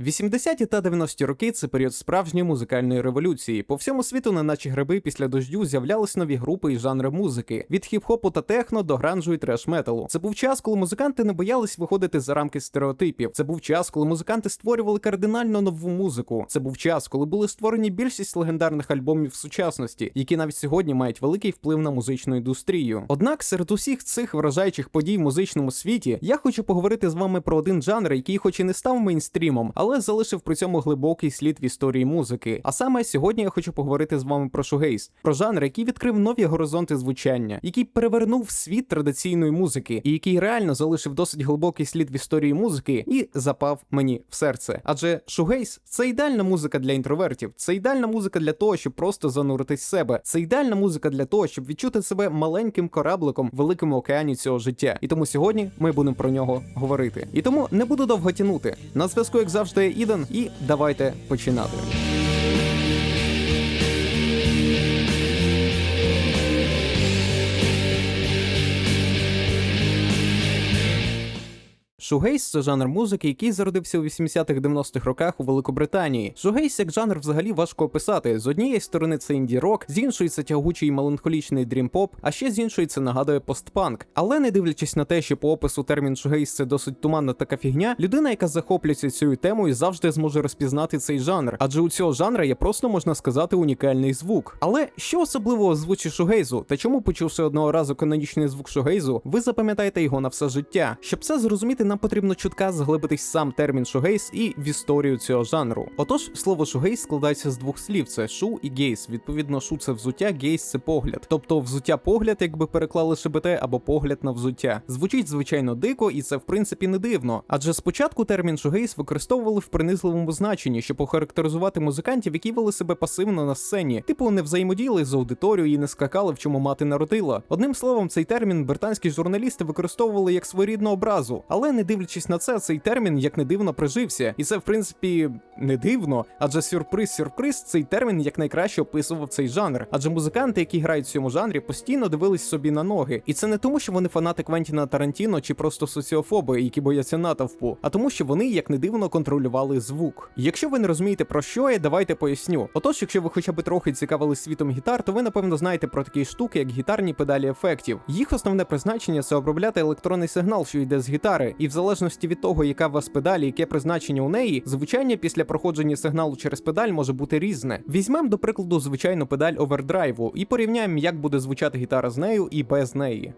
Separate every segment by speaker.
Speaker 1: 80-ті та 90-ті роки це період справжньої музикальної революції. По всьому світу, неначе гриби після дождю, з'являлись нові групи і жанри музики від хіп-хопу та техно до гранжу і треш-металу. Це був час, коли музиканти не боялись виходити за рамки стереотипів. Це був час, коли музиканти створювали кардинально нову музику. Це був час, коли були створені більшість легендарних альбомів сучасності, які навіть сьогодні мають великий вплив на музичну індустрію. Однак серед усіх цих вражаючих подій в музичному світі я хочу поговорити з вами про один жанр, який, хоч і не став мейнстрімом, але залишив при цьому глибокий слід в історії музики. А саме сьогодні я хочу поговорити з вами про шугейс, про жанр, який відкрив нові горизонти звучання, який перевернув світ традиційної музики, і який реально залишив досить глибокий слід в історії музики і запав мені в серце. Адже шугейс це ідеальна музика для інтровертів, це ідеальна музика для того, щоб просто зануритись в себе. Це ідеальна музика для того, щоб відчути себе маленьким корабликом в великому океані цього життя. І тому сьогодні ми будемо про нього говорити. І тому не буду довго тянути. На зв'язку, як завжди, є Іден, і давайте починати. Шугейс це жанр музики, який зародився у 80-х-90-х роках у Великобританії. Шугейс як жанр взагалі важко описати. З однієї сторони це інді-рок, з іншої це тягучий меланхолічний дрім-поп, а ще з іншої це нагадує постпанк. Але не дивлячись на те, що по опису термін шугейс це досить туманна така фігня, людина, яка захоплюється цією темою, завжди зможе розпізнати цей жанр, адже у цього жанра є просто можна сказати унікальний звук. Але що особливого звучить шугейзу, та чому почувши одного разу канонічний звук шугейзу, ви запам'ятаєте його на все життя? Щоб це зрозуміти, нам потрібно чутка заглибитись сам термін шугейс і в історію цього жанру. Отож, слово шугейс складається з двох слів: це шу і гейс. Відповідно, шу це взуття, гейс це погляд. Тобто взуття погляд, якби переклали шебете, або погляд на взуття. Звучить звичайно дико, і це в принципі не дивно. Адже спочатку термін шугейс використовували в принизливому значенні, щоб охарактеризувати музикантів, які вели себе пасивно на сцені, типу не взаємодіяли з аудиторією і не скакали, в чому мати народила. Одним словом, цей термін британські журналісти використовували як своєрідну образу, але не дивлячись на це, цей термін як не дивно прижився. І це, в принципі, не дивно, адже сюрприз-сюрприз цей термін як найкраще описував цей жанр. Адже музиканти, які грають в цьому жанрі, постійно дивились собі на ноги. І це не тому, що вони фанати Квентіна Тарантіно чи просто соціофоби, які бояться натовпу, а тому, що вони як не дивно контролювали звук. Якщо ви не розумієте про що я, давайте поясню. Отож, якщо ви хоча б трохи цікавились світом гітар, то ви напевно знаєте про такі штуки, як гітарні педалі ефектів. Їх основне призначення це обробляти електронний сигнал, що йде з гітари, і залежності від того, яка у вас педаль, і яке призначення у неї, звучання після проходження сигналу через педаль може бути різне. Візьмемо, до прикладу, звичайну педаль овердрайву і порівняємо, як буде звучати гітара з нею і без неї.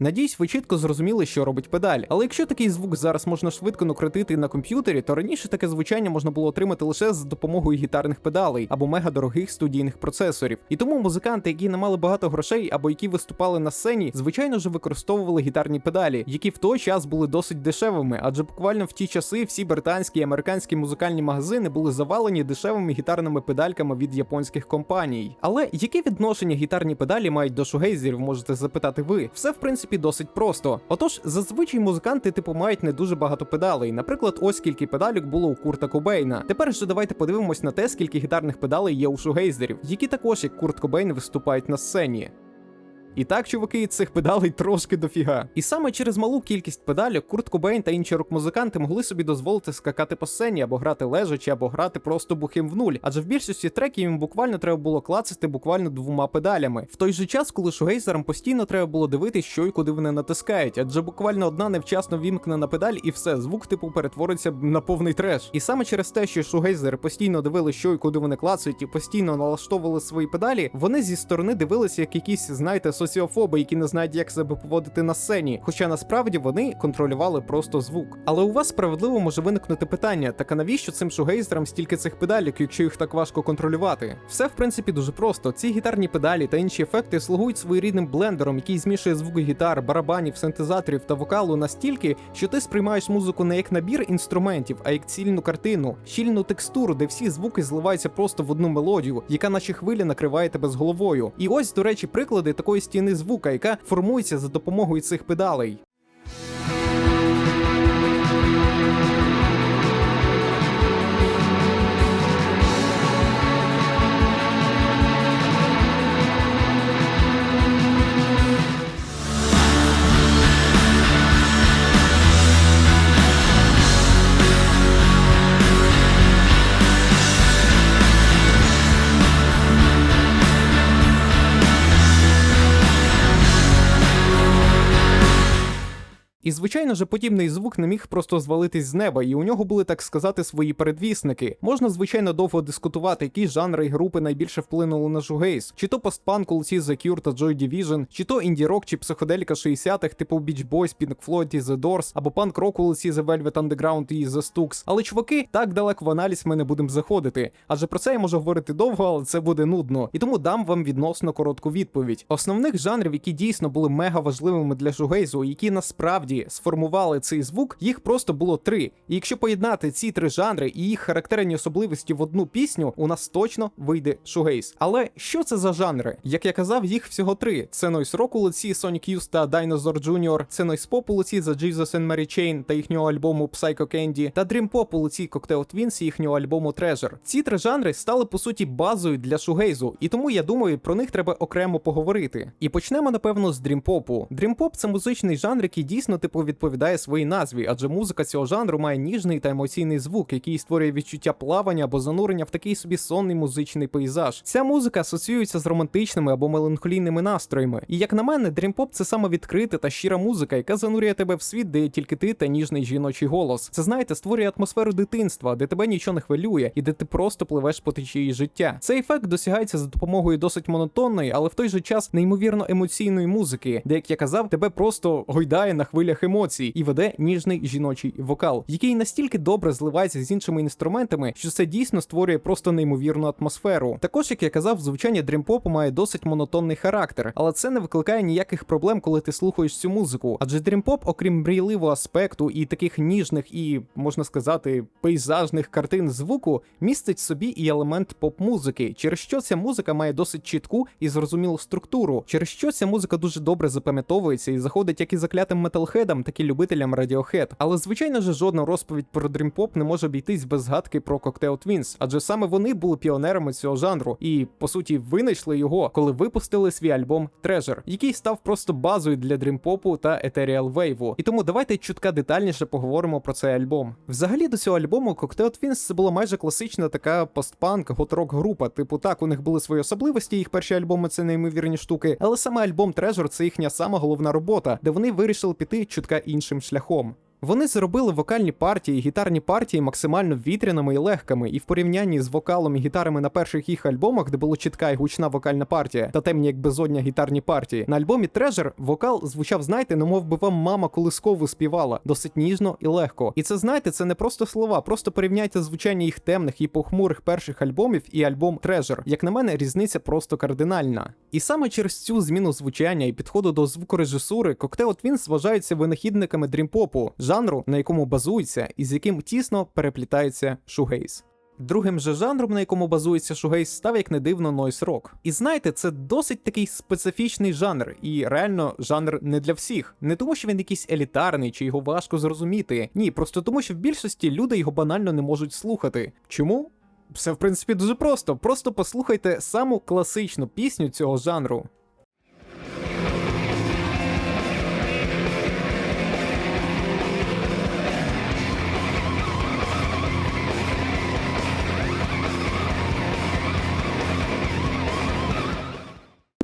Speaker 1: Надіюсь, ви чітко зрозуміли, що робить педаль. Але якщо такий звук зараз можна швидко накрутити на комп'ютері, то раніше таке звучання можна було отримати лише з допомогою гітарних педалей або мегадорогих студійних процесорів. І тому музиканти, які не мали багато грошей або які виступали на сцені, звичайно ж використовували гітарні педалі, які в той час були досить дешевими, адже буквально в ті часи всі британські і американські музикальні магазини були завалені дешевими гітарними педальками від японських компаній. Але яке відношення гітарні педалі мають до шугейзерів, можете запитати ви? Все в принципі досить просто. Отож, зазвичай музиканти типу мають не дуже багато педалей. Наприклад, ось скільки педалюк було у Курта Кобейна. Тепер же давайте подивимось на те, скільки гітарних педалей є у шугейзерів, які також, як Курт Кобейн, виступають на сцені. І так, чуваки, цих педалей трошки дофіга. І саме через малу кількість педалів Курт Кобейн та інші рок-музиканти могли собі дозволити скакати по сцені або грати лежачи, або грати просто бухим в нуль. Адже в більшості треків їм буквально треба було клацати буквально двома педалями. В той же час, коли шугейзерам постійно треба було дивитись, що і куди вони натискають, адже буквально одна невчасно вімкнена педаль, і все, звук типу перетвориться на повний треш. І саме через те, що шугейзери постійно дивилися, що і куди вони клацають, і постійно налаштовували свої педалі, вони зі сторони дивилися як якісь, знаєте, соціофоби, які не знають, як себе поводити на сцені. Хоча насправді вони контролювали просто звук. Але у вас справедливо може виникнути питання: так а навіщо цим шугейзерам стільки цих педалік, якщо їх так важко контролювати? Все в принципі дуже просто. Ці гітарні педалі та інші ефекти слугують своєрідним блендером, який змішує звуки гітар, барабанів, синтезаторів та вокалу настільки, що ти сприймаєш музику не як набір інструментів, а як цільну картину, щільну текстуру, де всі звуки зливаються просто в одну мелодію, яка наче хвилі накриває тебе з головою. І ось, до речі, приклади такої стіни звука, яка формується за допомогою цих педалей. І звичайно же, подібний звук не міг просто звалитись з неба, і у нього були, так сказати, свої передвісники. Можна, звичайно, довго дискутувати, які жанри і групи найбільше вплинули на шугейс, чи то постпанк у Cure та Joy Division, чи то інді-рок, чи психоделіка 60-х, типу Beach Boys, Pink Floyd і The Doors, або панк-рок у лиці The Velvet Underground і The Stooks. Але чуваки, так далеко в аналіз ми не будемо заходити. Адже про це я можу говорити довго, але це буде нудно. І тому дам вам відносно коротку відповідь. Основних жанрів, які дійсно були мега важливими для шугейзу, які насправді сформували цей звук, їх просто було три. І якщо поєднати ці три жанри і їх характерні особливості в одну пісню, у нас точно вийде шугейз. Але що це за жанри? Як я казав, їх всього три: це Noise Rock у лиці Sonic Youth та Dinosaur Jr., це Noise Pop у лиці The Jesus and Mary Chain та їхнього альбому Psycho Candy, та Dream Pop у лиці Cocktail Twins і їхнього альбому Treasure. Ці три жанри стали по суті базою для шугейзу, і тому я думаю, про них треба окремо поговорити. І почнемо, напевно, з дрімпопу. Дрімпоп це музичний жанр, який дійсно типу відповідає своїй назві, адже музика цього жанру має ніжний та емоційний звук, який створює відчуття плавання або занурення в такий собі сонний музичний пейзаж. Ця музика асоціюється з романтичними або меланхолійними настроями. І як на мене, дрімпоп це саме відкрита та щира музика, яка занурює тебе в світ, де є тільки ти та ніжний жіночий голос. Це знаєте, створює атмосферу дитинства, де тебе нічого не хвилює, і де ти просто пливеш по течії життя. Цей ефект досягається за допомогою досить монотонної, але в той же час неймовірно емоційної музики, де, як я казав, тебе просто гойдає на хвилях емоцій і веде ніжний жіночий вокал, який настільки добре зливається з іншими інструментами, що це дійсно створює просто неймовірну атмосферу. Також, як я казав, звучання дрімпопу має досить монотонний характер, але це не викликає ніяких проблем, коли ти слухаєш цю музику. Адже дрімпоп, окрім мрійливого аспекту і таких ніжних і можна сказати пейзажних картин звуку, містить в собі і елемент поп-музики, через що ця музика має досить чітку і зрозумілу структуру, через що ця музика дуже добре запам'ятовується і заходить як і заклятим металхедам, так і любителям Radiohead. Але звичайно ж жодна розповідь про дрімпоп не може обійтись без згадки про Cocktail Twins, адже саме вони були піонерами цього жанру і по суті винайшли його, коли випустили свій альбом Treasure, який став просто базою для дрімпопу та Ethereal Wave. І тому давайте чутка детальніше поговоримо про цей альбом. Взагалі до цього альбому Cocktail Twins це була майже класична така постпанк готрок група. Типу, так, у них були свої особливості, їх перші альбоми це неймовірні штуки, але саме альбом Treasure це їхня сама головна робота, де вони вирішили піти чутка іншим шляхом. Вони зробили вокальні партії, і гітарні партії максимально вітряними і легкими, і в порівнянні з вокалом і гітарами на перших їх альбомах, де була чітка і гучна вокальна партія, та темні як безодня гітарні партії, на альбомі Treasure вокал звучав, знаєте, немов би вам мама колискову співала, досить ніжно і легко. І це знаєте, це не просто слова, просто порівняйте звучання їх темних і похмурих перших альбомів і альбом Treasure. Як на мене, різниця просто кардинальна. І саме через цю зміну звучання і підходу до звукорежисури Cocktail Twins вважаються винахідниками дрімпопу жанру, на якому базується і з яким тісно переплітається шугейс. Другим же жанром, на якому базується шугейс, став як не дивно нойс рок. І знаєте, це досить такий специфічний жанр, і реально жанр не для всіх. Не тому, що він якийсь елітарний чи його важко зрозуміти. Ні, просто тому, що в більшості люди його банально не можуть слухати. Чому? Все в принципі дуже просто. Просто послухайте саму класичну пісню цього жанру.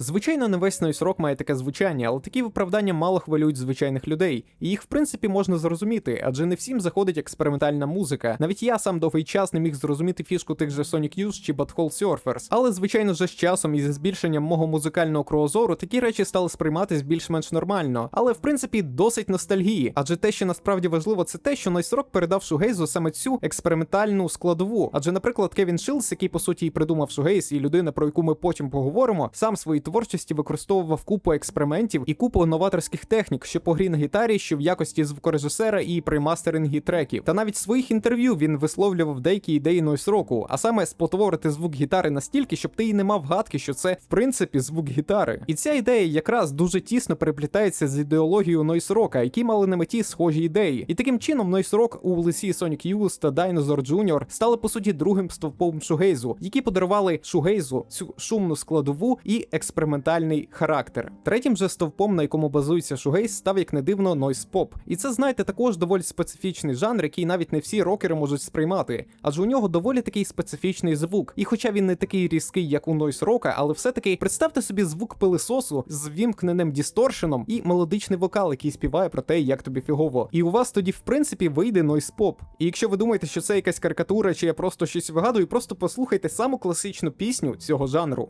Speaker 1: Звичайно, не весь Noise Rock має таке звучання, але такі виправдання мало хвилюють звичайних людей, і їх в принципі можна зрозуміти, адже не всім заходить експериментальна музика. Навіть я сам довгий час не міг зрозуміти фішку тих же Sonic Youth чи Butthole Surfers. Але звичайно вже з часом і зі збільшенням мого музикального кругозору такі речі стали сприйматись більш-менш нормально. Але в принципі досить ностальгії, адже те, що насправді важливо, це те, що Noise Rock передав шугейзу саме цю експериментальну складову. Адже, наприклад, Кевін Шилс, який по суті і придумав шугейз, і людина, про яку ми потім поговоримо, сам свої творчості використовував купу експериментів і купу новаторських технік, що по грі на гітарі, що в якості звукорежисера і при мастерингі треків. Та навіть в своїх інтерв'ю він висловлював деякі ідеї нойс року, а саме спотворити звук гітари настільки, щоб ти і не мав гадки, що це в принципі звук гітари. І ця ідея якраз дуже тісно переплітається з ідеологією нойс рока, які мали на меті схожі ідеї. І таким чином нойс рок у лиці Sonic Youth та Dinosaur Jr. стали по суті другим стовпом шугейзу, які подарували шугейзу цю шумну складову і експериментальну експериментальний характер. Третім же стовпом, на якому базується шугейс, став як не дивно нойс поп. І це знаєте також доволі специфічний жанр, який навіть не всі рокери можуть сприймати, адже у нього доволі такий специфічний звук. І хоча він не такий різкий, як у нойс рока, але все-таки представте собі звук пилисосу з вімкненим дісторшеном і мелодичний вокал, який співає про те, як тобі фігово. І у вас тоді, в принципі, вийде нойс поп. І якщо ви думаєте, що це якась карикатура, чи я просто щось вигадую, просто послухайте саму класичну пісню цього жанру.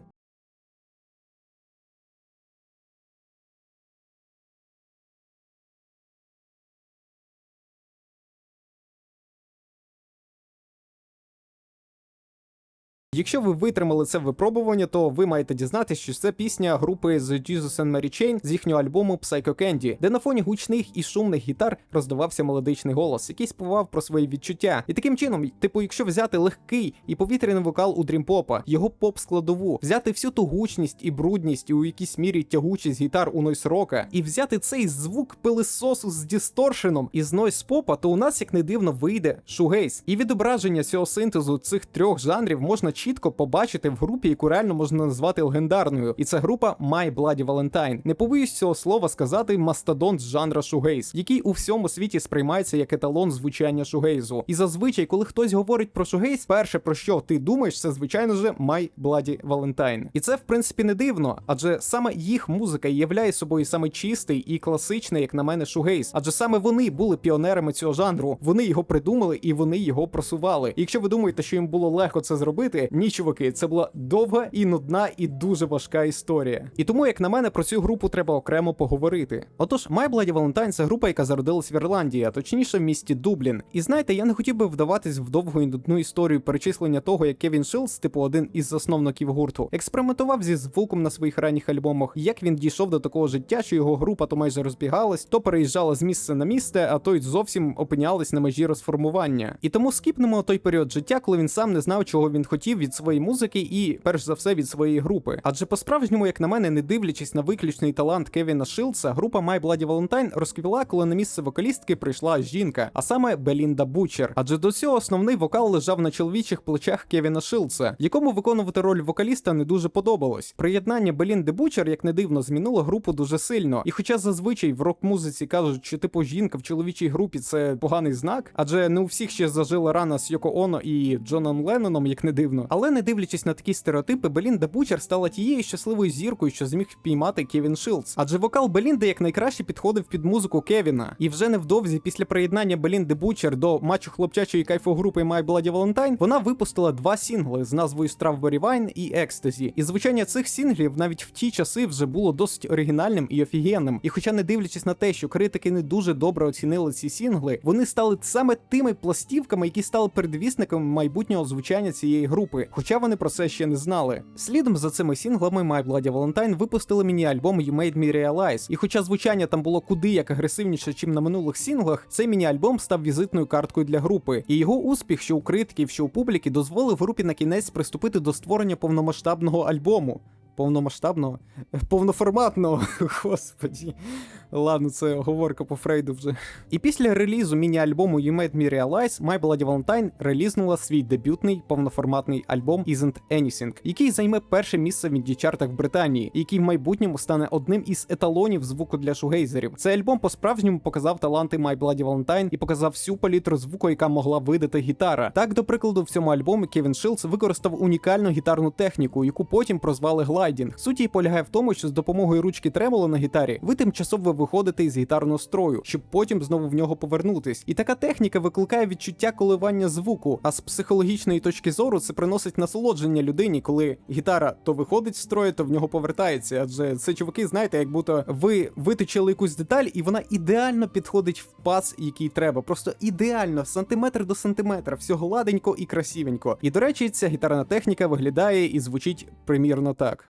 Speaker 1: Якщо ви витримали це випробування, то ви маєте дізнатися, що це пісня групи The Jesus and Mary Chain з їхнього альбому Psycho Candy, де на фоні гучних і шумних гітар роздавався мелодичний голос, який співав про свої відчуття. І таким чином, типу, якщо взяти легкий і повітряний вокал у дрімпопа, його поп-складову, взяти всю ту гучність і брудність, і у якійсь мірі тягучість гітар у нойс рока, і взяти цей звук пилисосу з дісторшеном із нойс попа, то у нас, як не дивно, вийде шугейс. І відображення цього синтезу цих трьох жанрів можна чітко побачити в групі, яку реально можна назвати легендарною. І це група My Bloody Valentine. Не побоюсь цього слова сказати мастодонт з жанра шугейз, який у всьому світі сприймається як еталон звучання шугейзу. І зазвичай, коли хтось говорить про шугейз, перше про що ти думаєш, це звичайно же My Bloody Valentine. І це в принципі не дивно, адже саме їх музика являє собою саме чистий і класичний, як на мене, шугейз. Адже саме вони були піонерами цього жанру. Вони його придумали і вони його просували. І якщо ви думаєте, що їм було легко це зробити, ні, чуваки, це була довга і нудна, і дуже важка історія. І тому, як на мене, про цю групу треба окремо поговорити. Отож, My Bloody Valentine – це група, яка зародилась в Ірландії, а точніше в місті Дублін. І знаєте, я не хотів би вдаватись в довгу і нудну історію перечислення того, як Кевін Шилс, типу один із засновників гурту, експериментував зі звуком на своїх ранніх альбомах, як він дійшов до такого життя, що його група то майже розбігалась, то переїжджала з місця на місце, а то й зовсім опинялась на межі розформування. І тому скіпнемо той період життя, коли він сам не знав, чого він хотів від своєї музики і, перш за все, від своєї групи. Адже по-справжньому, як на мене, не дивлячись на виключний талант Кевіна Шилса, група My Bloody Valentine розквіла, коли на місце вокалістки прийшла жінка, а саме Белінда Бучер. Адже до цього основний вокал лежав на чоловічих плечах Кевіна Шилса, якому виконувати роль вокаліста не дуже подобалось. Приєднання Белінди Бучер, як не дивно, змінило групу дуже сильно. І хоча зазвичай в рок-музиці кажуть, що типу жінка в чоловічій групі це поганий знак, адже не у всіх ще зажила рана з Йоко Оно і Джоном Ленноном, як не дивно. Але не дивлячись на такі стереотипи, Белінда Бучер стала тією щасливою зіркою, що зміг впіймати Кевін Шилдс. Адже вокал Белінди як найкраще підходив під музику Кевіна. І вже невдовзі після приєднання Белінди Бучер до матчу хлопчачої кайфогрупи My Bloody Valentine, вона випустила два сінгли з назвою Strawberry Wine і Ecstasy. І звучання цих сінглів навіть в ті часи вже було досить оригінальним і офігенним. І хоча не дивлячись на те, що критики не дуже добре оцінили ці сінгли, вони стали саме тими пластівками, які стали передвісниками майбутнього звучання цієї групи. Хоча вони про це ще не знали. Слідом за цими сінглами My Bloody Valentine випустили міні-альбом You Made Me Realize. І хоча звучання там було куди як агресивніше, чим на минулих сінглах, цей міні-альбом став візитною карткою для групи. І його успіх, що у критиків, що у публіки, дозволив групі на кінець приступити до створення повномасштабного альбому. Повномасштабного, повноформатного, господі. Ладно, це оговорка по Фрейду вже. І після релізу міні-альбому You Made Me Realize, My Bloody Valentine релізнула свій дебютний повноформатний альбом Isn't Anything, який займе перше місце в інді-чартах в Британії, який в майбутньому стане одним із еталонів звуку для шугейзерів. Цей альбом по-справжньому показав таланти My Bloody Valentine і показав всю палітру звуку, яка могла видати гітара. Так, до прикладу, в цьому альбомі Кевін Шилдс використав унікальну гітарну техніку, яку потім прозвали глайдінг. Суть її полягає в тому, що з допомогою ручки тремоло на гітарі ви тимчасово виходите із гітарного строю, щоб потім знову в нього повернутись. І така техніка викликає відчуття коливання звуку. А з психологічної точки зору це приносить насолодження людині, коли гітара то виходить з строю, то в нього повертається. Адже це чуваки, знаєте, як будто ви виточили якусь деталь, і вона ідеально підходить в пас, який треба. Просто ідеально, сантиметр до сантиметра, все гладенько і красивенько. І до речі, ця гітарна техніка виглядає і звучить примірно так.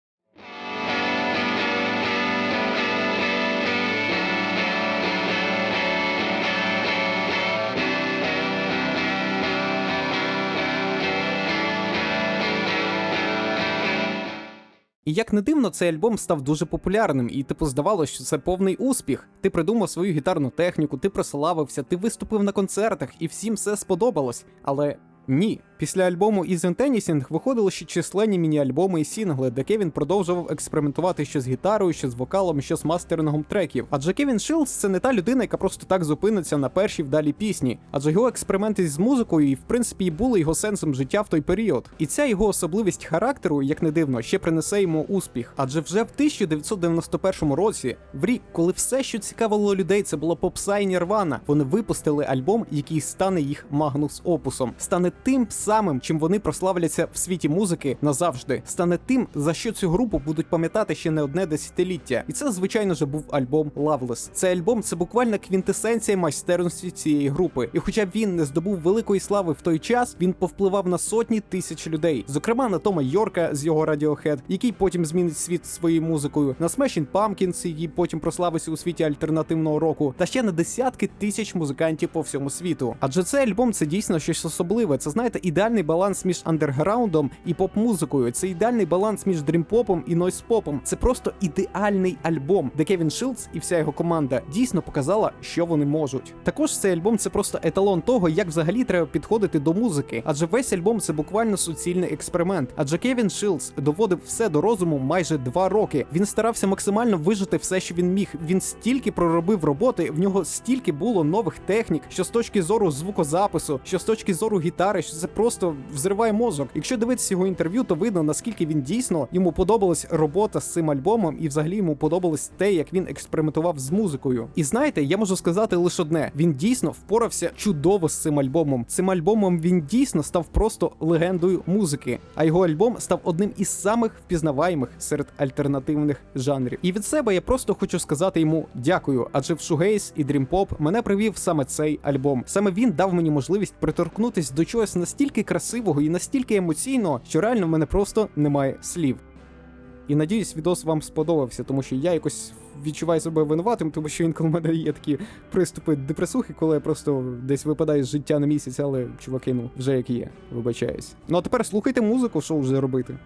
Speaker 1: І як не дивно, цей альбом став дуже популярним, і типу здавалося, що це повний успіх. Ти придумав свою гітарну техніку, ти прославився, ти виступив на концертах, і всім все сподобалось. Але ні. Після альбому Isn't Anything виходили ще численні міні-альбоми і сінгли, де Кевін продовжував експериментувати що з гітарою, що з вокалом, що з мастерингом треків. Адже Кевін Шилдс це не та людина, яка просто так зупиниться на першій вдалі пісні. Адже його експерименти з музикою і в принципі і були його сенсом життя в той період. І ця його особливість характеру, як не дивно, ще принесе йому успіх. Адже вже в 1991 році, в рік, коли все, що цікавило людей, це було попса і Нірвана, вони випустили альбом, який стане їх магнус опусом, стане тим самим, чим вони прославляться в світі музики назавжди, стане тим, за що цю групу будуть пам'ятати ще не одне десятиліття. І це, звичайно ж, був альбом Loveless. Цей альбом це буквально квінтесенція майстерності цієї групи. І хоча він не здобув великої слави в той час, він повпливав на сотні тисяч людей, зокрема на Тома Йорка з його Radiohead, який потім змінить світ своєю музикою, на Smashing Pumpkins, який потім прославився у світі альтернативного року, та ще на десятки тисяч музикантів по всьому світу. Адже цей альбом це дійсно щось особливе. Це знаєте, ідеальний баланс між андерграундом і поп-музикою. Це ідеальний баланс між дрімпопом і нойс-попом. Це просто ідеальний альбом, де Кевін Шилдс і вся його команда дійсно показала, що вони можуть. Також цей альбом це просто еталон того, як взагалі треба підходити до музики. Адже весь альбом це буквально суцільний експеримент. Адже Кевін Шилдс доводив все до розуму майже два роки. Він старався максимально вижити все, що він міг. Він стільки проробив роботи, в нього стільки було нових технік, що з точки зору звукозапису, що з точки зору гітари, що це просто взриває мозок. Якщо дивитися його інтерв'ю, то видно наскільки він дійсно йому подобалась робота з цим альбомом, і взагалі йому подобалось те, як він експериментував з музикою. І знаєте, я можу сказати лише одне: він дійсно впорався чудово з цим альбомом. Цим альбомом він дійсно став просто легендою музики, а його альбом став одним із самих впізнаваємих серед альтернативних жанрів. І від себе я просто хочу сказати йому дякую, адже в шугейс і дрімпоп мене привів саме цей альбом. Саме він дав мені можливість приторкнутись до чогось настільки красивого і настільки емоційного, що реально в мене просто немає слів. І надіюсь, відос вам сподобався, тому що я якось відчуваю себе винуватим, тому що інколи в мене є такі приступи депресухи, коли я просто десь випадаю з життя на місяць, але чуваки, ну вже як є, вибачаюсь. Ну а тепер слухайте музику, що вже робити.